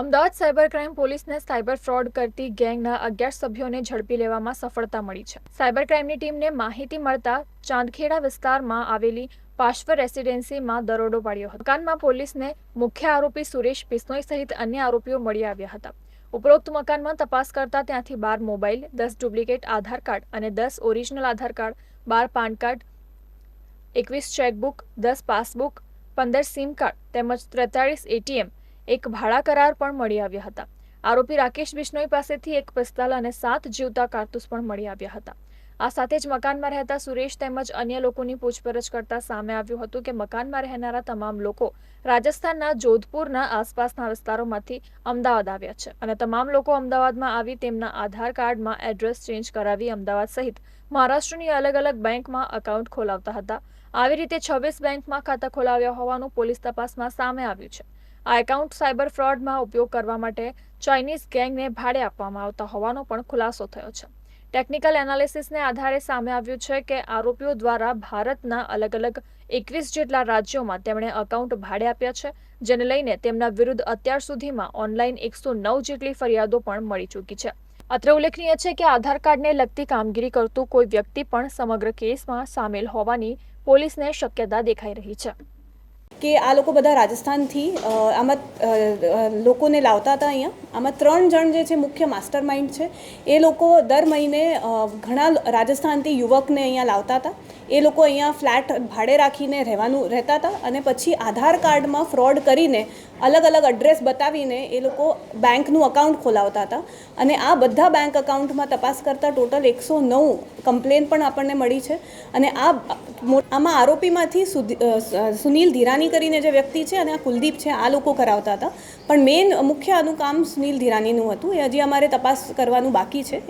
Ahmedabad cyber crime પોલીસને cyber fraud કરતી ગેંગના અગિયાર સભ્યોને ઝડપી લેવામાં સફળતા મળી છે. સાયબર ક્રાઇમની ટીમને માહિતી મળતા ચાંદખેડા વિસ્તારમાં આવેલી પાર્શ્વ રેસિડેન્સીમાં દરોડો પાડ્યો હતો. મકાનમાં પોલીસને મુખ્ય આરોપી સુરેશ બિશ્નોઈ સહિત અન્ય આરોપીઓ મળી આવ્યા હતા. ઉપરોક્ત મકાનમાં તપાસ કરતા ત્યાંથી બાર મોબાઈલ, દસ ડુપ્લિકેટ આધાર કાર્ડ અને દસ ઓરિજિનલ આધાર કાર્ડ, બાર પાન કાર્ડ, એકવીસ ચેકબુક, દસ પાસબુક, પંદર સિમ કાર્ડ તેમજ ત્રેતાળીસ એટીએમ એક ભાડા કરાર પણ મળી આવ્યા હતા. આરોપી રાકેશ બિશ્નોઈ પાસેથી એક પિસ્તોલ અને સાત જીવતા કારતૂસ પણ મળી આવ્યા હતા. આ સાથે જ મકાનમાં રહેતા સુરેશ તેમજ અન્ય લોકોની પૂછપરછ કરતા સામે આવ્યું હતું કે મકાનમાં રહેનારા તમામ લોકો રાજસ્થાનના જોધપુરના આસપાસના વિસ્તારોમાંથી અમદાવાદ આવ્યા છે અને તમામ લોકો અમદાવાદમાં આવી તેમના આધાર કાર્ડમાં એડ્રેસ ચેન્જ કરાવી અમદાવાદ સહિત મહારાષ્ટ્રની અલગ અલગ બેંકમાં એકાઉન્ટ ખોલાવતા હતા. આવી રીતે છવ્વીસ બેંકમાં ખાતા ખોલાવ્યા હોવાનું પોલીસ તપાસમાં સામે આવ્યું છે. આ એકાઉન્ટ સાયબર ફ્રોડમાં ઉપયોગ કરવા માટે ચાઇનીઝ ગેંગને ભાડે આપવામાં આવતા હોવાનો પણ ખુલાસો થયો છે. ટેકનિકલ એનાલિસિસને આધારે સામે આવ્યું છે કે આરોપીઓ દ્વારા ભારતના અલગ અલગ એકવીસ જેટલા રાજ્યોમાં તેમણે એકાઉન્ટ ભાડે આપ્યા છે, જેને લઈને તેમના વિરુદ્ધ અત્યાર સુધીમાં ઓનલાઈન એકસો નવ જેટલી ફરિયાદો પણ મળી ચૂકી છે. અત્રે ઉલ્લેખનીય છે કે આધાર કાર્ડને લગતી કામગીરી કરતું કોઈ વ્યક્તિ પણ સમગ્ર કેસમાં સામેલ હોવાની પોલીસને શક્યતા દેખાઈ રહી છે. કે આ લોકો બધા રાજસ્થાનથી આમાં લોકોને લાવતા હતા અહીંયા. આમાં ત્રણ જણ જે છે, મુખ્ય માસ્ટર માઇન્ડ છે. એ લોકો દર મહિને ઘણા રાજસ્થાનથી યુવકને અહીંયા લાવતા હતા. એ લોકો અહીંયા ફ્લેટ ભાડે રાખીને રહેવાનું, રહેતા હતા અને પછી આધાર કાર્ડમાં ફ્રોડ કરીને અલગ અલગ એડ્રેસ બતાવીને એ લોકો બેંકનું અકાઉન્ટ ખોલાવતા હતા. અને આ બધા બેંક અકાઉન્ટમાં તપાસ કરતાં ટોટલ એકસો નવ કમ્પ્લેન પણ આપણને મળી છે. અને આ આમાં આરોપીમાંથી સુધી સુનિલ ધીરાની કરીને જે વ્યક્તિ છે અને આ કુલદીપ છે, આ લોકો કરાવતા હતા. પણ મેઇન મુખ્ય આનું કામ સુનિલ ધીરાનીનું હતું. એ હજી અમારે તપાસ કરવાનું બાકી છે.